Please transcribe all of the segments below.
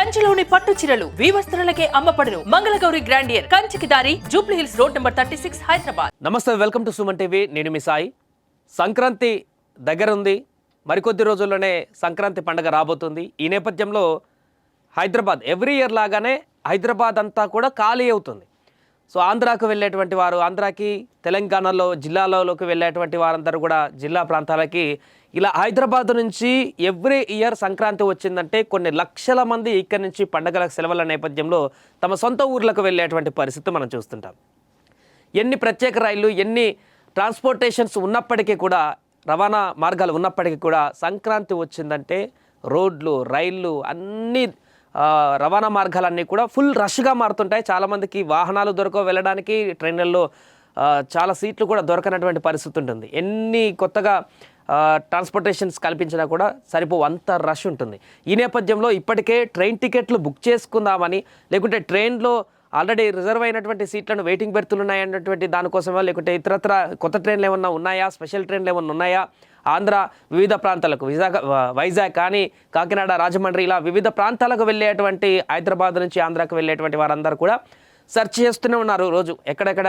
కంచిలోని పట్టు చీరలు వివస్త్రాలకే అమ్మపడును మంగళగౌరి గ్రాండియర్. కంచికి దారి Jubilee Hills road number thirty six Hyderabad. నమస్తే వెల్కమ్ టు సుమన్ టీవీ. నేను మీ సాయి. సంక్రాంతి దగ్గర ఉంది మరికొద్ది రోజుల్లోనే సంక్రాంతి పండుగ రాబోతుంది. ఈ నేపథ్యంలో హైదరాబాద్ ఎవ్రీ ఇయర్ లాగానే హైదరాబాద్ అంతా కూడా ఖాళీ అవుతుంది. సో ఆంధ్రాకు వెళ్ళేటువంటి వారు ఆంధ్రాకి తెలంగాణలో జిల్లాలలోకి వెళ్ళేటువంటి వారందరూ కూడా జిల్లా ప్రాంతాలకి ఇలా హైదరాబాద్ నుంచి ఎవ్రీ ఇయర్ సంక్రాంతి వచ్చిందంటే కొన్ని లక్షల మంది ఇక్కడి నుంచి పండగల సెలవుల నేపథ్యంలో తమ సొంత ఊర్లకు వెళ్ళేటువంటి పరిస్థితి మనం చూస్తుంటాం. ఎన్ని ప్రత్యేక రైళ్ళు ఎన్ని ట్రాన్స్పోర్టేషన్స్ ఉన్నప్పటికీ కూడా రవాణా మార్గాలు ఉన్నప్పటికీ కూడా సంక్రాంతి వచ్చిందంటే రోడ్లు రైళ్ళు అన్నీ రవాణా మార్గాలన్నీ కూడా ఫుల్ రష్గా మారుతుంటాయి. చాలామందికి వాహనాలు దొరకవు వెళ్ళడానికి ట్రైన్లలో చాలా సీట్లు కూడా దొరకనటువంటి పరిస్థితి ఉంటుంది. ఎన్ని కొత్తగా ట్రాన్స్పోర్టేషన్స్ కల్పించినా కూడా సరిపో అంత రష్ ఉంటుంది. ఈ నేపథ్యంలో ఇప్పటికే ట్రైన్ టికెట్లు బుక్ చేసుకుందామని లేకుంటే ట్రైన్లో ఆల్రెడీ రిజర్వ్ అయినటువంటి సీట్లను వెయిటింగ్ బెర్తులు ఉన్నాయన్నటువంటి దానికోసమే లేకుంటే ఇతరత్ర కొత్త ట్రైన్లు ఏమన్నా ఉన్నాయా? స్పెషల్ ట్రైన్లు ఏమన్నా ఉన్నాయా? ఆంధ్ర వివిధ ప్రాంతాలకు విశాఖ వైజాగ్ కానీ కాకినాడ రాజమండ్రి ఇలా వివిధ ప్రాంతాలకు వెళ్ళేటువంటి హైదరాబాద్ నుంచి ఆంధ్రాకు వెళ్ళేటువంటి వారందరూ కూడా సెర్చ్ చేస్తూనే ఉన్నారు రోజు. ఎక్కడెక్కడ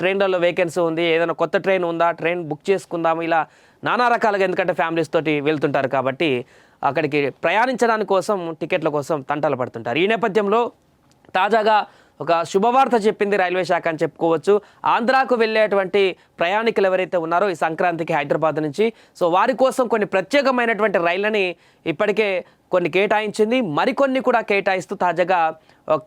ట్రైన్లలో వేకెన్సీ ఉంది ఏదైనా కొత్త ట్రైన్ ఉందా ట్రైన్ బుక్ చేసుకుందాము ఇలా నానా రకాలుగా ఎందుకంటే ఫ్యామిలీస్ తోటి వెళ్తుంటారు కాబట్టి అక్కడికి ప్రయాణించడానికి కోసం టికెట్ల కోసం తంటాలు పడుతుంటారు. ఈ నేపథ్యంలో తాజాగా ఒక శుభవార్త చెప్పింది రైల్వే శాఖ అని చెప్పుకోవచ్చు. ఆంధ్రాకు వెళ్ళేటువంటి ప్రయాణికులు ఎవరైతే ఉన్నారో ఈ సంక్రాంతికి హైదరాబాద్ నుంచి సో వారి కోసం కొన్ని ప్రత్యేకమైనటువంటి రైళ్ళని ఇప్పటికే కొన్ని కేటాయించింది. మరికొన్ని కూడా కేటాయిస్తూ తాజాగా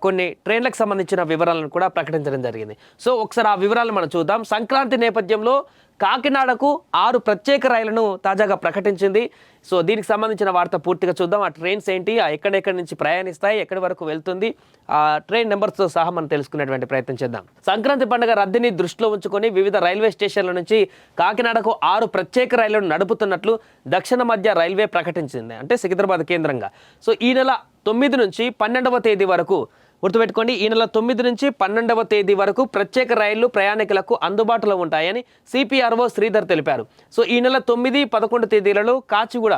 కొన్ని ట్రైన్లకు సంబంధించిన వివరాలను కూడా ప్రకటించడం జరిగింది. సో ఒకసారి ఆ వివరాలు మనం చూద్దాం. సంక్రాంతి నేపథ్యంలో కాకినాడకు ఆరు ప్రత్యేక రైళ్ళను తాజాగా ప్రకటించింది. సో దీనికి సంబంధించిన వార్త పూర్తిగా చూద్దాం. ఆ ట్రైన్స్ ఏంటి? ఆ ఎక్కడెక్కడి నుంచి ప్రయాణిస్తాయి? ఎక్కడి వరకు వెళ్తుంది? ఆ ట్రైన్ నెంబర్స్తో సహా మనం తెలుసుకునేటువంటి ప్రయత్నం చేద్దాం. సంక్రాంతి పండుగ రద్దీని దృష్టిలో ఉంచుకొని వివిధ రైల్వే స్టేషన్ల నుంచి కాకినాడకు ఆరు ప్రత్యేక రైళ్ళను నడుపుతున్నట్లు దక్షిణ మధ్య రైల్వే ప్రకటించింది. అంటే సికింద్రాబాద్ కేంద్రంగా. సో ఈ నెల తొమ్మిది నుంచి పన్నెండవ తేదీ వరకు గుర్తుపెట్టుకోండి ఈ నెల తొమ్మిది నుంచి పన్నెండవ తేదీ వరకు ప్రత్యేక రైళ్ళు ప్రయాణికులకు అందుబాటులో ఉంటాయని సిపిఆర్ఓ శ్రీధర్ తెలిపారు. సో ఈ నెల తొమ్మిది పదకొండు తేదీలలో కాచిగూడ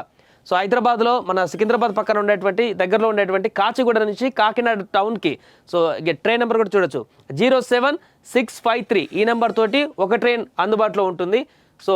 సో హైదరాబాద్లో మన సికింద్రాబాద్ పక్కన ఉండేటువంటి దగ్గరలో ఉండేటువంటి కాచిగూడ నుంచి కాకినాడ టౌన్కి సో ట్రైన్ నెంబర్ కూడా చూడొచ్చు. Zero seven six five three ఈ నెంబర్ తోటి ఒక ట్రైన్ అందుబాటులో ఉంటుంది సో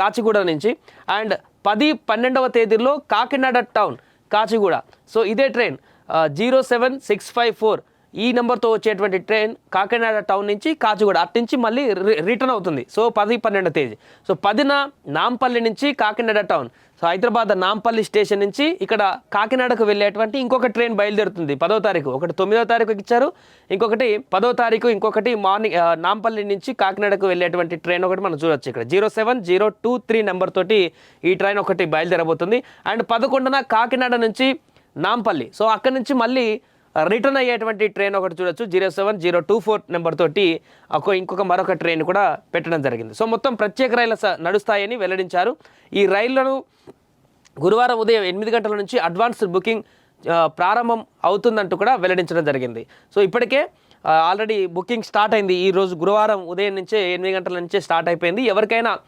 కాచిగూడ నుంచి. అండ్ పది పన్నెండవ తేదీలో కాకినాడ టౌన్ కాచిగూడ సో ఇదే train. Zero seven six five four ఈ నెంబర్తో వచ్చేటువంటి ట్రైన్ కాకినాడ టౌన్ నుంచి కాచిగూడ అటు నుంచి మళ్ళీ రి- రిటర్న్ అవుతుంది. సో పది పన్నెండో తేదీ. సో పదిన నాంపల్లి నుంచి Kakinada town. So Hyderabad Nampally station నుంచి ఇక్కడ కాకినాడకు వెళ్ళేటువంటి ఇంకొక ట్రైన్ బయలుదేరుతుంది. పదో తారీఖు. ఒకటి తొమ్మిదో తారీఖు ఇచ్చారు. ఇంకొకటి పదో తారీఖు ఇంకొకటి మార్నింగ్ నాంపల్లి నుంచి కాకినాడకు వెళ్ళేటువంటి ట్రైన్ ఒకటి మనం చూడొచ్చు ఇక్కడ. Zero seven zero two three number తోటి ఈ ట్రైన్ ఒకటి బయలుదేరబోతుంది. అండ్ పదకొండున కాకినాడ నుంచి నాంపల్లి. సో అక్కడి నుంచి మళ్ళీ రిటర్న్ అయ్యేటువంటి ట్రైన్ ఒకటి చూడొచ్చు. Zero seven zero two four number తోటి ఒక ఇంకొక మరొక ట్రైన్ కూడా పెట్టడం జరిగింది. సో మొత్తం ప్రత్యేక రైళ్ళ స- నడుస్తాయని వెల్లడించారు. ఈ రైళ్ళను గురువారం ఉదయం ఎనిమిది గంటల నుంచి అడ్వాన్స్ బుకింగ్ ప్రారంభం అవుతుందంటూ కూడా వెల్లడించడం జరిగింది. సో ఇప్పటికే ఆల్రెడీ బుకింగ్ స్టార్ట్ అయింది. ఈ రోజు గురువారం ఉదయం నుంచే ఎనిమిది గంటల నుంచే స్టార్ట్ అయిపోయింది. ఎవరికైనా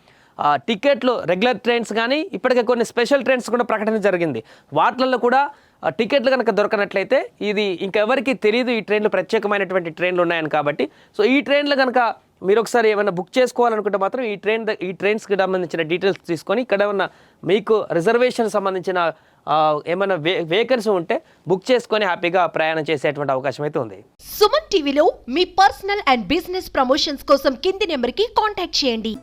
టికెట్లు రెగ్యులర్ ట్రైన్స్ కానీ ఇప్పటికే కొన్ని స్పెషల్ ట్రైన్స్ కూడా ప్రకటన జరిగింది. వాటిల్లో కూడా టికెట్లు కనుక దొరకనట్లయితే ఇది ఇంకెవరికి తెలియదు ఈ ట్రైన్లు ప్రత్యేకమైనటువంటి ట్రైన్లు ఉన్నాయని కాబట్టి. సో ఈ ట్రైన్లు కనుక మీరు ఒకసారి ఏమైనా బుక్ చేసుకోవాలనుకుంటే మాత్రం ఈ ట్రైన్ ఈ ట్రైన్స్కి సంబంధించిన డీటెయిల్స్ తీసుకొని ఇక్కడ ఉన్న మీకు రిజర్వేషన్ సంబంధించిన ఏమైనా వే వేకెన్సీ ఉంటే బుక్ చేసుకొని హ్యాపీగా ప్రయాణం చేసేటువంటి అవకాశం అయితే ఉంది. సుమన్ టీవీలో మీ పర్సనల్ అండ్ బిజినెస్ ప్రమోషన్స్ కోసం కింది నెంబర్కి కాంటాక్ట్ చేయండి.